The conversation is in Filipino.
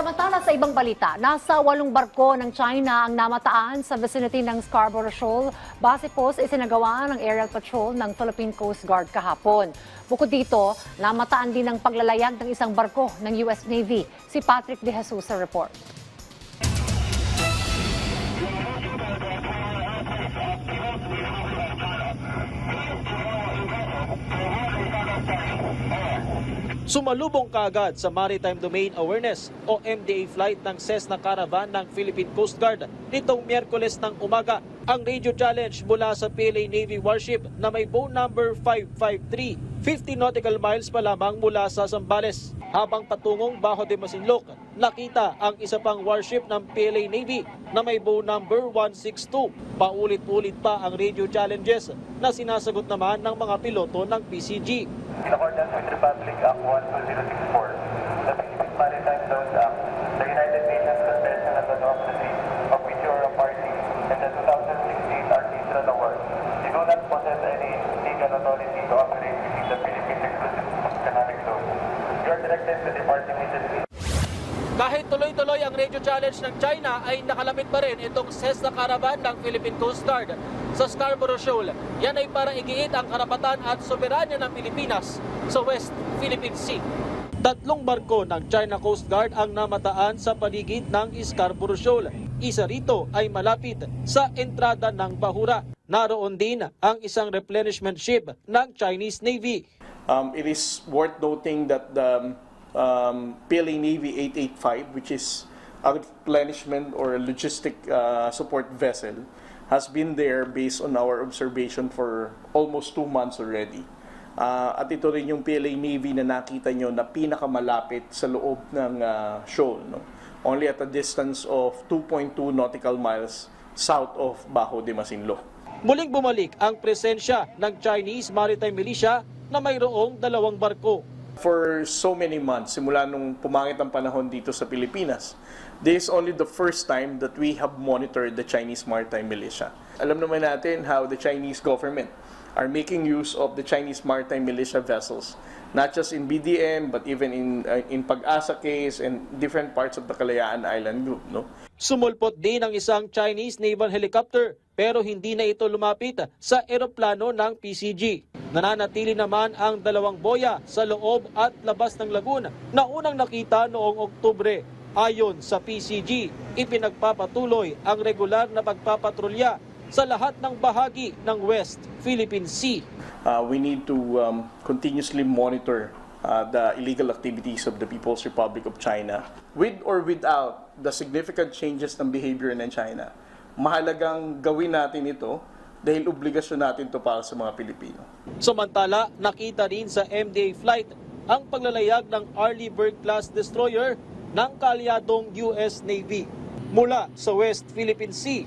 Samantala sa ibang balita, nasa walong barko ng China ang namataan sa vicinity ng Scarborough Shoal base po sa isinagawa ng aerial patrol ng Philippine Coast Guard kahapon. Bukod dito, namataan din ang paglalayag ng isang barko ng US Navy. Si Patrick De Jesus sa report. Sumalubong kaagad sa Maritime Domain Awareness o MDA flight ng Cessna Caravan ng Philippine Coast Guard nitong Miyerkules ng umaga ang radio challenge mula sa PLA Navy warship na may bow number 553, 50 nautical miles pa lamang mula sa Zambales. Habang patungong Bajo de Masinloc, nakita ang isa pang warship ng PLA Navy na may bow number 162. Paulit-ulit pa ang radio challenges na sinasagot naman ng mga piloto ng PCG. In accordance with Republic Act 12064, the Philippine Maritime Zones Act, the United Nations Convention on the Law of the Sea, of which you are a party, and the 2016 Arbitral Award, they do not possess any legal authority to operate within the Philippines Exclusive Economic Zone. You are directed to depart immediately. Kahit tuloy-tuloy ang radio challenge ng China ay nakalapit pa rin itong Cessna Caravan ng Philippine Coast Guard sa Scarborough Shoal. Yan ay para igiit ang karapatan at soberanya ng Pilipinas sa West Philippine Sea. Tatlong barko ng China Coast Guard ang namataan sa paligid ng Scarborough Shoal. Isa rito ay malapit sa entrada ng Bahura. Naroon din ang isang replenishment ship ng Chinese Navy. Um, it is worth noting that the um, PLA Navy 885, which is a replenishment or a logistic uh, support vessel, has been there based on our observation for almost two months already. Uh, at ito rin yung PLA Navy na nakita nyo na pinakamalapit sa loob ng uh, shoal. No? Only at a distance of 2.2 nautical miles south of Bajo de Masinloc. Muling bumalik ang presensya ng Chinese Maritime Militia na mayroong dalawang barko. For so many months, simula nung pumangit ang panahon dito sa Pilipinas, this is only the first time that we have monitored the Chinese Maritime Militia. Alam naman natin how the Chinese government are making use of the Chinese Maritime Militia vessels, not just in BDM, but even in, uh, in Pag-asa case and different parts of the Kalayaan Island group. No? Sumulpot din ang isang Chinese naval helicopter pero hindi na ito lumapit sa eroplano ng PCG. Nananatili naman ang dalawang boya sa loob at labas ng lagoon na unang nakita noong Oktubre. Ayon sa PCG, ipinagpapatuloy ang regular na pagpapatrolya sa lahat ng bahagi ng West Philippine Sea. uh, we need to um, continuously monitor uh, the illegal activities of the People's Republic of China. With or without the significant changes ng behavior ng China, mahalagang gawin natin ito dahil obligasyon natin to para sa mga Pilipino. Samantala, nakita rin sa MDA flight ang paglalayag ng Arleigh Burke class destroyer ng kalyadong US Navy. Mula sa West Philippine Sea,